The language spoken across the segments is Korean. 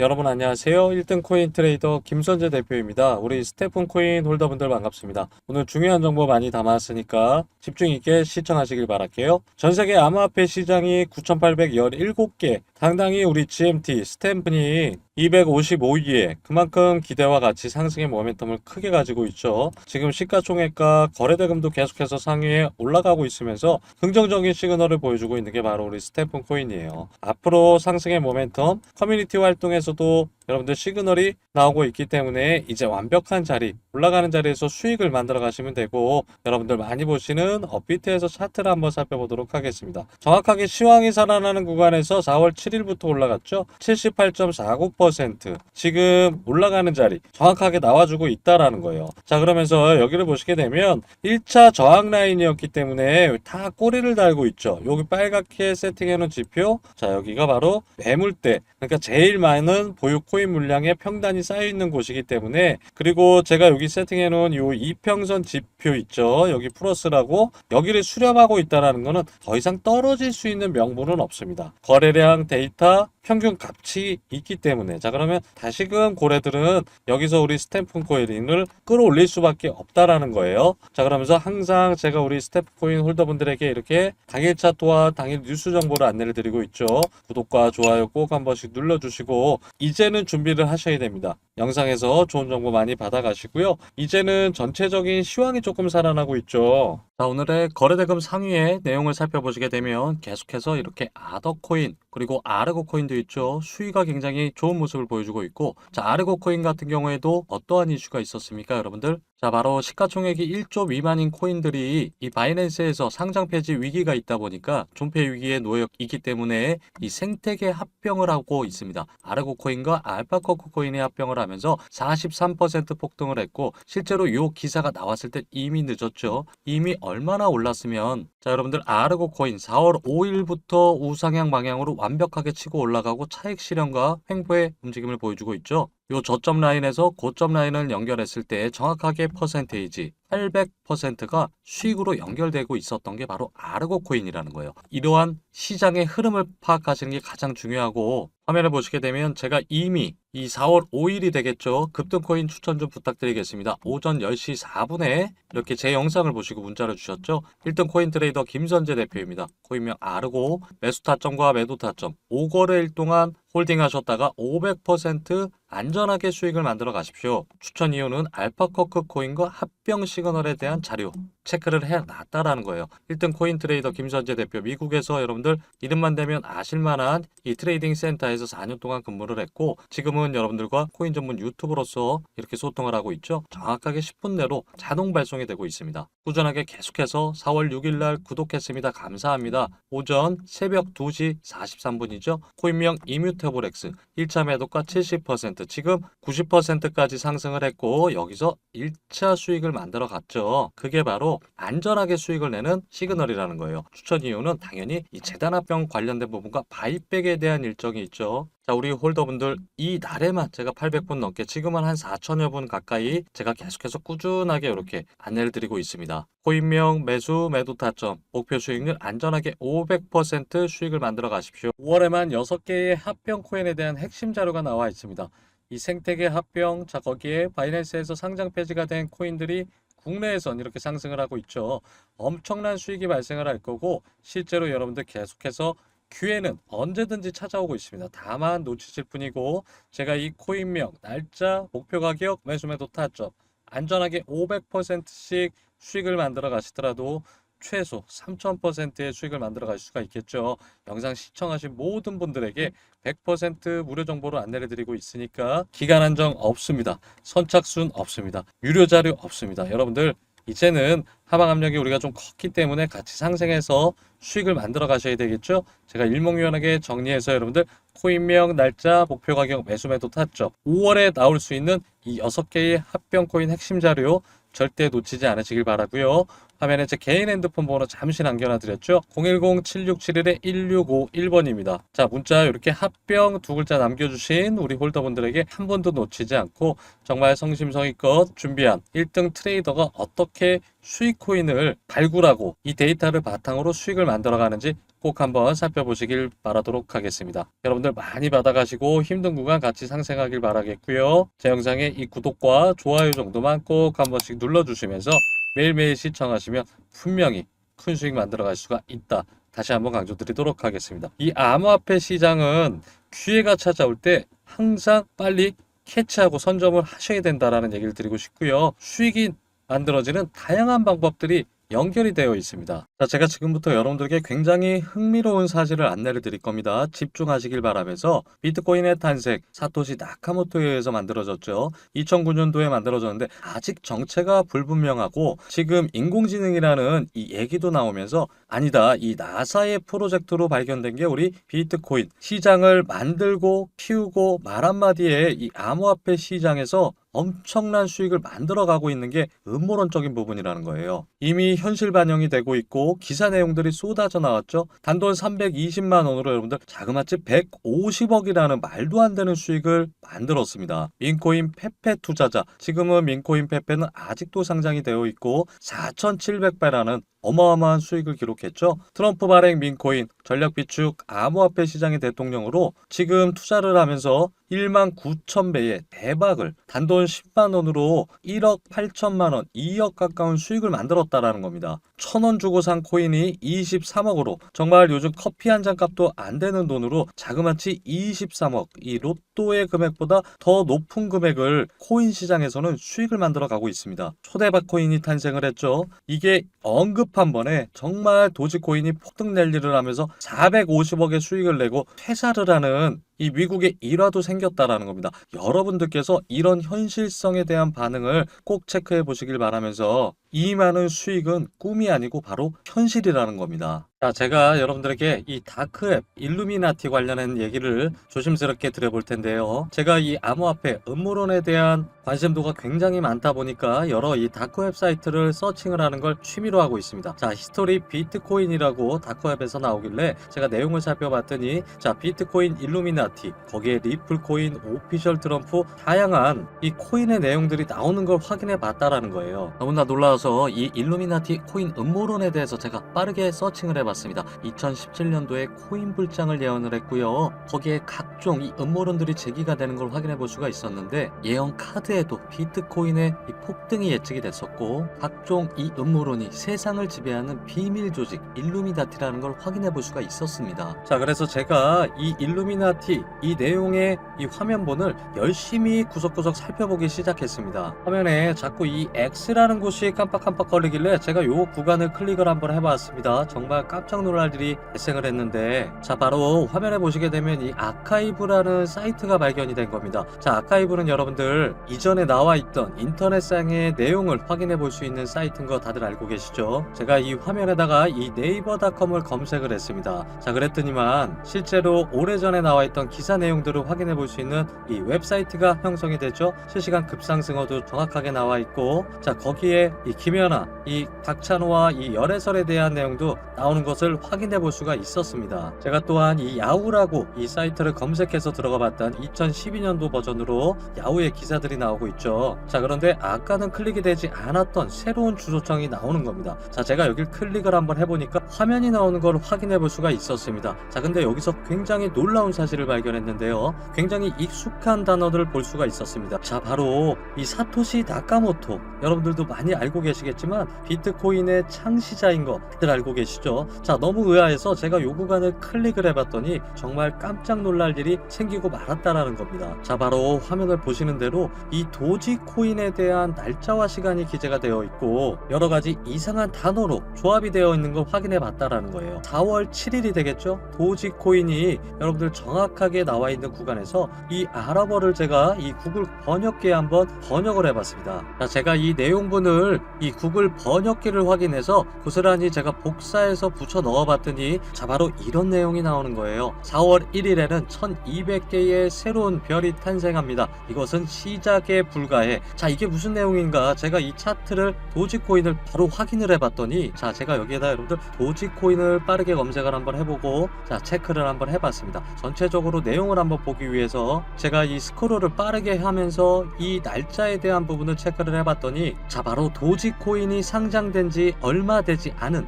여러분 안녕하세요. 1등 코인 트레이더 김선재 대표입니다. 우리 스테픈 코인 홀더분들 반갑습니다. 오늘 중요한 정보 많이 담았으니까 집중 있게 시청하시길 바랄게요. 전 세계 암호화폐 시장이 9,817개, 상당히 우리 GMT 스탬프니 255위에 그만큼 기대와 같이 상승의 모멘텀을 크게 가지고 있죠. 지금 시가총액과 거래대금도 계속해서 상위에 올라가고 있으면서 긍정적인 시그널을 보여주고 있는 게 바로 우리 스태픈 코인이에요. 앞으로 상승의 모멘텀, 커뮤니티 활동에서 도 여러분들 시그널이 나오고 있기 때문에 이제 완벽한 자리, 올라가는 자리에서 수익을 만들어 가시면 되고 여러분들 많이 보시는 업비트에서 차트를 한번 살펴보도록 하겠습니다. 정확하게 시황이 살아나는 구간에서 4월 7일부터 올라갔죠. 78.49% 지금 올라가는 자리 정확하게 나와주고 있다라는 거예요. 자 그러면서 여기를 보시게 되면 1차 저항 라인이었기 때문에 다 꼬리를 달고 있죠. 여기 빨갛게 세팅해 놓은 지표 자 여기가 바로 매물대 그러니까 제일 많은 보유 코인 물량의 평단이 쌓여 있는 곳이기 때문에 그리고 제가 여기 세팅해 놓은 요 이평선 지표 있죠. 여기 플러스라고 여기를 수렴하고 있다라는 거는 더 이상 떨어질 수 있는 명분은 없습니다. 거래량 데이터 평균 값이 있기 때문에 자 그러면 다시금 고래들은 여기서 우리 스탬프 코인을 끌어올릴 수밖에 없다라는 거예요. 자 그러면서 항상 제가 우리 스탬프 코인 홀더분들에게 이렇게 당일 차트와 당일 뉴스 정보를 안내를 드리고 있죠. 구독과 좋아요 꼭 한 번씩 눌러주시고 이제는 준비를 하셔야 됩니다. 영상에서 좋은 정보 많이 받아가시고요. 이제는 전체적인 시황이 조금 살아나고 있죠. 자, 오늘의 거래대금 상위의 내용을 살펴보시게 되면 계속해서 이렇게 아더코인 그리고 아르고 코인도 있죠. 수위가 굉장히 좋은 모습을 보여주고 있고 자, 아르고 코인 같은 경우에도 어떠한 이슈가 있었습니까, 여러분들? 자, 바로 시가총액이 1조 미만인 코인들이 이 바이낸스에서 상장 폐지 위기가 있다 보니까 존폐 위기에 놓여 있기 때문에 이 생태계 합병을 하고 있습니다. 아르고 코인과 알파코코 코인이 합병을 하면 서 43% 폭등을 했고 실제로 이 기사가 나왔을 때 이미 늦었죠. 이미 얼마나 올랐으면 자, 여러분들 아르고 코인 4월 5일부터 우상향 방향으로 완벽하게 치고 올라가고 차익 실현과 횡보의 움직임을 보여주고 있죠. 요 저점 라인에서 고점 라인을 연결했을 때 정확하게 퍼센테이지 800%가 수익으로 연결되고 있었던 게 바로 아르고 코인이라는 거예요. 이러한 시장의 흐름을 파악하시는 게 가장 중요하고 화면을 보시게 되면 제가 이미 이 4월 5일이 되겠죠. 급등코인 추천 좀 부탁드리겠습니다. 오전 10시 4분에 이렇게 제 영상을 보시고 문자를 주셨죠. 1등 코인 트레이더 김선재 대표입니다. 코인명 아르고 매수 타점과 매도 타점 5거래일 동안 홀딩 하셨다가 500% 안전하게 수익을 만들어 가십시오. 추천 이유는 알파커크 코인과 합병 시그널에 대한 자료 체크를 해놨다라는 거예요. 1등 코인 트레이더 김선재 대표 미국에서 여러분들 이름만 되면 아실만한 이 트레이딩 센터에서 4년 동안 근무를 했고 지금은 여러분들과 코인 전문 유튜브로서 이렇게 소통을 하고 있죠. 정확하게 10분 내로 자동 발송이 되고 있습니다. 꾸준하게 계속해서 4월 6일 날 구독했습니다. 감사합니다. 오전 새벽 2시 43분이죠. 코인명 이뮤테 블엑스 1차 매도가 70% 지금 90%까지 상승을 했고 여기서 1차 수익을 만들어 갔죠. 그게 바로 안전하게 수익을 내는 시그널이라는 거예요. 추천 이유는 당연히 이 재단합병 관련된 부분과 바이백에 대한 일정이 있죠. 자, 우리 홀더분들 이 날에만 제가 800분 넘게 지금은 한 4천여 분 가까이 제가 계속해서 꾸준하게 이렇게 안내를 드리고 있습니다. 코인명 매수 매도 타점 목표 수익률 안전하게 500% 수익을 만들어 가십시오. 5월에만 6개의 합병 코인에 대한 핵심 자료가 나와 있습니다. 이 생태계 합병 자 거기에 바이낸스에서 상장 폐지가 된 코인들이 국내에선 이렇게 상승을 하고 있죠. 엄청난 수익이 발생을 할 거고 실제로 여러분들 계속해서 기회는 언제든지 찾아오고 있습니다. 다만 놓치실 뿐이고 제가 이 코인명, 날짜, 목표 가격, 매수 매도 타점 안전하게 500%씩 수익을 만들어 가시더라도 최소 3000%의 수익을 만들어 갈 수가 있겠죠. 영상 시청하신 모든 분들에게 100% 무료 정보로 안내를 드리고 있으니까 기간 한정 없습니다. 선착순 없습니다. 유료 자료 없습니다. 여러분들 이제는 하방 압력이 우리가 좀 컸기 때문에 같이 상생해서 수익을 만들어 가셔야 되겠죠. 제가 일목요연하게 정리해서 여러분들 코인명, 날짜, 목표 가격, 매수 매도 타점 5월에 나올 수 있는 이 6개의 합병 코인 핵심 자료 절대 놓치지 않으시길 바라고요. 화면에 제 개인 핸드폰 번호 잠시 남겨놔 드렸죠. 010-7671-1651번입니다. 자, 문자 이렇게 합병 두 글자 남겨주신 우리 홀더분들에게 한 번도 놓치지 않고 정말 성심성의껏 준비한 1등 트레이더가 어떻게 수익 코인을 발굴하고 이 데이터를 바탕으로 수익을 만들어 가는지 꼭 한번 살펴보시길 바라도록 하겠습니다. 여러분들 많이 받아가시고 힘든 구간 같이 상생하길 바라겠고요. 제 영상에 이 구독과 좋아요 정도만 꼭 한 번씩 눌러주시면서 매일매일 시청하시면 분명히 큰 수익 만들어 갈 수가 있다. 다시 한번 강조드리도록 하겠습니다. 이 암호화폐 시장은 기회가 찾아올 때 항상 빨리 캐치하고 선점을 하셔야 된다라는 얘기를 드리고 싶고요. 수익이 만들어지는 다양한 방법들이 연결이 되어 있습니다. 자, 제가 지금부터 여러분들에게 굉장히 흥미로운 사실을 안내를 드릴 겁니다. 집중하시길 바라면서 비트코인의 탄생, 사토시 나카모토에 의해서 만들어졌죠. 2009년도에 만들어졌는데 아직 정체가 불분명하고 지금 인공지능이라는 이 얘기도 나오면서 아니다. 이 나사의 프로젝트로 발견된 게 우리 비트코인 시장을 만들고 키우고 말 한마디에 이 암호화폐 시장에서 엄청난 수익을 만들어가고 있는 게 음모론적인 부분이라는 거예요. 이미 현실 반영이 되고 있고 기사 내용들이 쏟아져 나왔죠. 단돈 320만 원으로 여러분들 자그마치 150억이라는 말도 안 되는 수익을 만들었습니다. 민코인 페페 투자자 지금은 민코인 페페는 아직도 상장이 되어 있고 4,700배라는 어마어마한 수익을 기록했죠. 트럼프 발행 민코인 전략 비축 암호화폐 시장의 대통령으로 지금 투자를 하면서 1만 9천 배의 대박을 단돈 10만 원으로 1억 8천만 원, 2억 가까운 수익을 만들었다라는 겁니다. 천 원 주고 산 코인이 23억으로 정말 요즘 커피 한 잔 값도 안 되는 돈으로 자그마치 23억 이 로또의 금액보다 더 높은 금액을 코인 시장에서는 수익을 만들어 가고 있습니다. 초대박 코인이 탄생을 했죠. 이게 언급 한 번에 정말 도지코인이 폭등 랠리를 하면서 450억의 수익을 내고 퇴사를 하는 이 미국의 일화도 생겼다라는 겁니다. 여러분들께서 이런 현실성에 대한 반응을 꼭 체크해 보시길 바라면서 이 많은 수익은 꿈이 아니고 바로 현실이라는 겁니다. 자, 제가 여러분들에게 이 다크앱 일루미나티 관련한 얘기를 조심스럽게 드려볼 텐데요. 제가 이 암호화폐 음모론에 대한 관심도가 굉장히 많다 보니까 여러 이 다크웹 사이트를 서칭을 하는 걸 취미로 하고 있습니다. 자, 히스토리 비트코인이라고 다크웹에서 나오길래 제가 내용을 살펴봤더니 자, 비트코인 일루미나 티, 거기에 리플 코인, 오피셜 트럼프 다양한 이 코인의 내용들이 나오는 걸 확인해 봤다라는 거예요. 너무나 놀라워서 이 일루미나티 코인 음모론에 대해서 제가 빠르게 서칭을 해봤습니다. 2017년도에 코인 불장을 예언을 했고요. 거기에 각종 이 음모론들이 제기가 되는 걸 확인해 볼 수가 있었는데 예언 카드에도 비트코인의 이 폭등이 예측이 됐었고 각종 이 음모론이 세상을 지배하는 비밀 조직 일루미나티라는 걸 확인해 볼 수가 있었습니다. 자, 그래서 제가 이 일루미나티 이 내용의 이 화면본을 열심히 구석구석 살펴보기 시작했습니다. 화면에 자꾸 이 X라는 곳이 깜빡깜빡거리길래 제가 요 구간을 클릭을 한번 해봤습니다. 정말 깜짝 놀랄 일이 발생을 했는데 자 바로 화면에 보시게 되면 이 아카이브라는 사이트가 발견이 된 겁니다. 자 아카이브는 여러분들 이전에 나와 있던 인터넷상의 내용을 확인해 볼 수 있는 사이트인 거 다들 알고 계시죠? 제가 이 화면에다가 이 네이버닷컴을 검색을 했습니다. 자 그랬더니만 실제로 오래전에 나와 있던 기사 내용들을 확인해 볼 수 있는 이 웹사이트가 형성이 됐죠. 실시간 급상승어도 정확하게 나와 있고 자 거기에 이 김연아, 이 박찬호와 이 열애설에 대한 내용도 나오는 것을 확인해 볼 수가 있었습니다. 제가 또한 이 야후라고 이 사이트를 검색해서 들어가 봤던 2012년도 버전으로 야후의 기사들이 나오고 있죠. 자 그런데 아까는 클릭이 되지 않았던 새로운 주소창이 나오는 겁니다. 자 제가 여길 클릭을 한번 해보니까 화면이 나오는 걸 확인해 볼 수가 있었습니다. 자 근데 여기서 굉장히 놀라운 사실을 발견 했는데요. 굉장히 익숙한 단어들을 볼 수가 있었습니다. 자 바로 이 사토시 나카모토 여러분들도 많이 알고 계시겠지만 비트코인의 창시자인 거 다들 알고 계시죠? 자 너무 의아해서 제가 요 구간을 클릭을 해봤더니 정말 깜짝 놀랄 일이 생기고 말았다라는 겁니다. 자 바로 화면을 보시는 대로 이 도지코인에 대한 날짜와 시간이 기재가 되어 있고 여러 가지 이상한 단어로 조합이 되어 있는 걸 확인해 봤다라는 거예요. 4월 7일이 되겠죠? 도지코인이 여러분들 정확하게 나와 있는 구간에서 이 아랍어를 제가 이 구글 번역기에 한번 번역을 해봤습니다. 자, 제가 이 내용분을 이 구글 번역기를 확인해서 고스란히 제가 복사해서 붙여 넣어봤더니 자 바로 이런 내용이 나오는 거예요. 4월 1일에는 1200개의 새로운 별이 탄생합니다. 이것은 시작에 불과해. 자 이게 무슨 내용인가 제가 이 차트를 도지코인을 바로 확인을 해봤더니 자 제가 여기에다 여러분들 도지코인을 빠르게 검색을 한번 해보고 자 체크를 한번 해봤습니다. 전체적으로 내용을 한번 보기 위해서 제가 이 스크롤을 빠르게 하면서 이 날짜에 대한 부분을 체크를 해봤더니 자 바로 도지코인이 상장된 지 얼마 되지 않은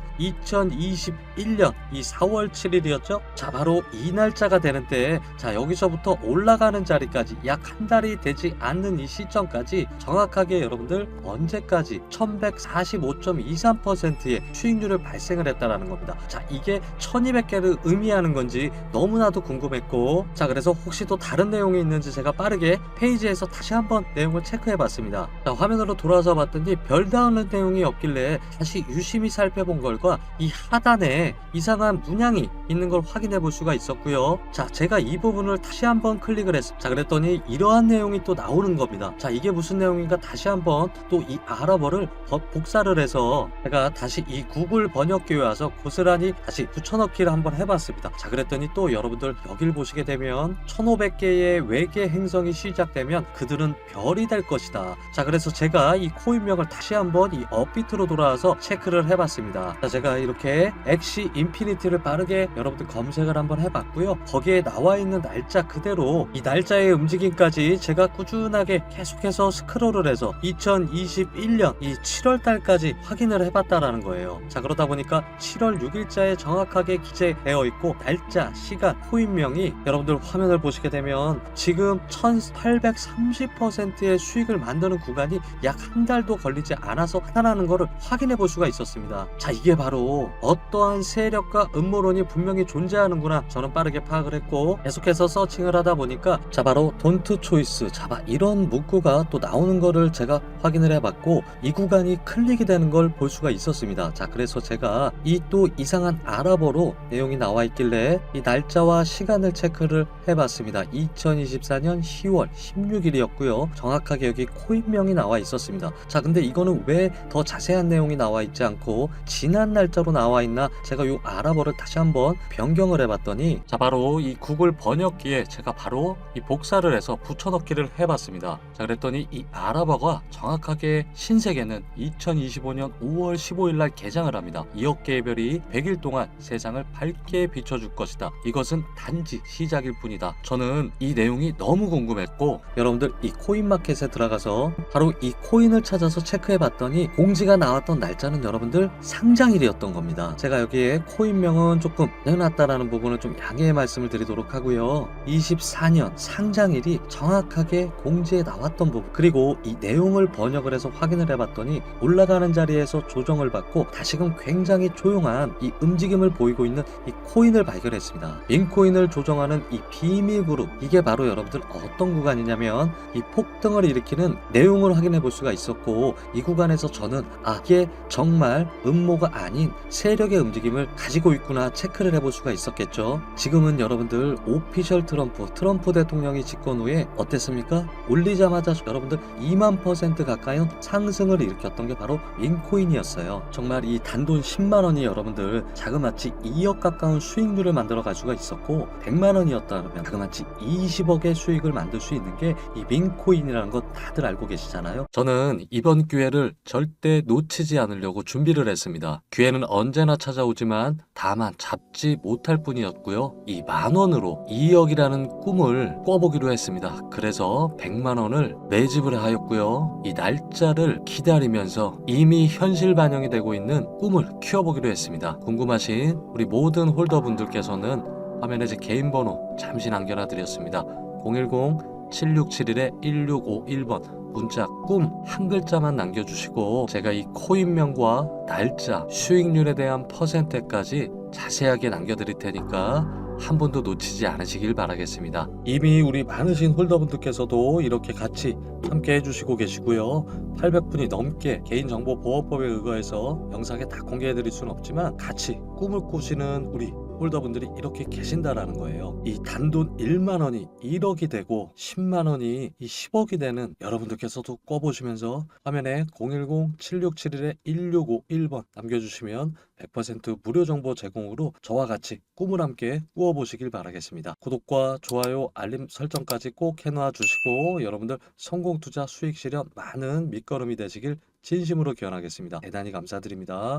2021년 이 4월 7일이었죠. 자, 바로 이 날짜가 되는데 자, 여기서부터 올라가는 자리까지 약 한 달이 되지 않는 이 시점까지 정확하게 여러분들 언제까지 1145.23%의 수익률을 발생을 했다라는 겁니다. 자, 이게 1200개를 의미하는 건지 너무나도 궁금했고 자, 그래서 혹시 또 다른 내용이 있는지 제가 빠르게 페이지에서 다시 한번 내용을 체크해 봤습니다. 자, 화면으로 돌아와서 봤더니 별다른 내용이 없길래 다시 유심히 살펴본 걸과 이 하단에 이상한 문양이 있는 걸 확인해 볼 수가 있었고요. 자, 제가 이 부분을 다시 한번 클릭을 했습니다. 자, 그랬더니 이러한 내용이 또 나오는 겁니다. 자, 이게 무슨 내용인가 다시 한번 또 이 아랍어를 버- 복사를 해서 제가 다시 이 구글 번역기에 와서 고스란히 다시 붙여넣기를 한번 해봤습니다. 자, 그랬더니 또 여러분들 여길 보시게 되면 1500개의 외계 행성이 시작되면 그들은 별이 될 것이다. 자, 그래서 제가 이 코인명을 다시 한번 이 업비트로 돌아와서 체크를 해봤습니다. 자, 제가 이렇게 엑시 인피니티를 빠르게 여러분들 검색을 한번 해봤고요. 거기에 나와 있는 날짜 그대로 이 날짜의 움직임까지 제가 꾸준하게 계속해서 스크롤을 해서 2021년 이 7월 달까지 확인을 해봤다라는 거예요. 자, 그러다 보니까 7월 6일자에 정확하게 기재되어 있고 날짜, 시간, 코인명이 여러분들 화면을 보시게 되면 지금 1830%의 수익을 만드는 구간이 약 한 달도 걸리지 않아서 하다라는 것을 확인해 볼 수가 있었습니다. 자, 이게 바로 어떠한 세력과 음모론이 분명히 존재하는구나 저는 빠르게 파악을 했고 계속해서 서칭을 하다 보니까 자 바로 돈트 초이스 자바 이런 문구가 또 나오는 거를 제가 확인을 해봤고 이 구간이 클릭이 되는 걸 볼 수가 있었습니다. 자 그래서 제가 이 또 이상한 아랍어로 내용이 나와 있길래 이 날짜와 시간을 체크를 해봤습니다. 2024년 10월 16일이었고요. 정확하게 여기 코인명이 나와 있었습니다. 자 근데 이거는 왜 더 자세한 내용이 나와 있지 않고 지난 날짜로 나와 있나 제가 요 아랍어를 다시 한번 변경을 해봤더니 자 바로 이 구글 번역기에 제가 바로 이 복사를 해서 붙여넣기를 해봤습니다. 자 그랬더니 이 아랍어가 정확하게 신세계는 2025년 5월 15일 날 개장을 합니다. 2억 개의 별이 100일 동안 세상을 밝게 비춰줄 것이다. 이것은 단지 시작일 뿐이다. 저는 이 내용이 너무 궁금했고 여러분들 이 코인마켓에 들어가서 바로 이 코인을 찾아서 체크해봤더니 공지가 나왔던 날짜는 여러분들 상장일이었던 겁니다. 제가 여기 에 코인명은 조금 내놨다라는 부분을 좀 양해의 말씀을 드리도록 하고요. 24년 상장일이 정확하게 공지에 나왔던 부분 그리고 이 내용을 번역을 해서 확인을 해봤더니 올라가는 자리에서 조정을 받고 다시금 굉장히 조용한 이 움직임을 보이고 있는 이 코인을 발견했습니다. 빈코인을 조정하는 이 비밀 그룹 이게 바로 여러분들 어떤 구간이냐면 이 폭등을 일으키는 내용을 확인해 볼 수가 있었고 이 구간에서 저는 아 이게 정말 음모가 아닌 세력의 움직임 을 가지고 있구나 체크를 해볼 수가 있었겠죠. 지금은 여러분들 오피셜 트럼프 트럼프 대통령이 집권 후에 어땠습니까? 올리자마자 여러분들 2만 퍼센트 가까이 상승을 일으켰던 게 바로 윈코인이었어요. 정말 이 단돈 10만 원이 여러분들 자그마치 2억 가까운 수익률을 만들어 갈 수가 있었고 100만 원이었다면 자그마치 20억의 수익을 만들 수 있는 게 이 윈코인이라는 거 다들 알고 계시잖아요. 저는 이번 기회를 절대 놓치지 않으려고 준비를 했습니다. 기회는 언제나 찾아오지 만 다만 잡지 못할 뿐이었고요. 이 만 원으로 2억이라는 꿈을 꿔보기로 했습니다. 그래서 100만 원을 매집을 하였고요. 이 날짜를 기다리면서 이미 현실 반영이 되고 있는 꿈을 키워보기로 했습니다. 궁금하신 우리 모든 홀더분들께서는 화면에 제 개인 번호 잠시 남겨놔 드렸습니다. 010-7671-1651번 문자 꿈 한 글자만 남겨주시고 제가 이 코인명과 날짜, 수익률에 대한 퍼센트까지 자세하게 남겨드릴 테니까 한 번도 놓치지 않으시길 바라겠습니다. 이미 우리 많으신 홀더분들께서도 이렇게 같이 함께 해주시고 계시고요. 800분이 넘게 개인정보보호법에 의거해서 영상에 다 공개해드릴 수는 없지만 같이 꿈을 꾸시는 우리 홀더분들이 이렇게 계신다라는 거예요. 이 단돈 1만 원이 1억이 되고 10만 원이 이 10억이 되는 여러분들께서도 꿔보시면서 화면에 010-7671-1651번 남겨주시면 100% 무료 정보 제공으로 저와 같이 꿈을 함께 꾸어보시길 바라겠습니다. 구독과 좋아요, 알림 설정까지 꼭 해놔 주시고 여러분들 성공 투자 수익 실현 많은 밑거름이 되시길 진심으로 기원하겠습니다. 대단히 감사드립니다.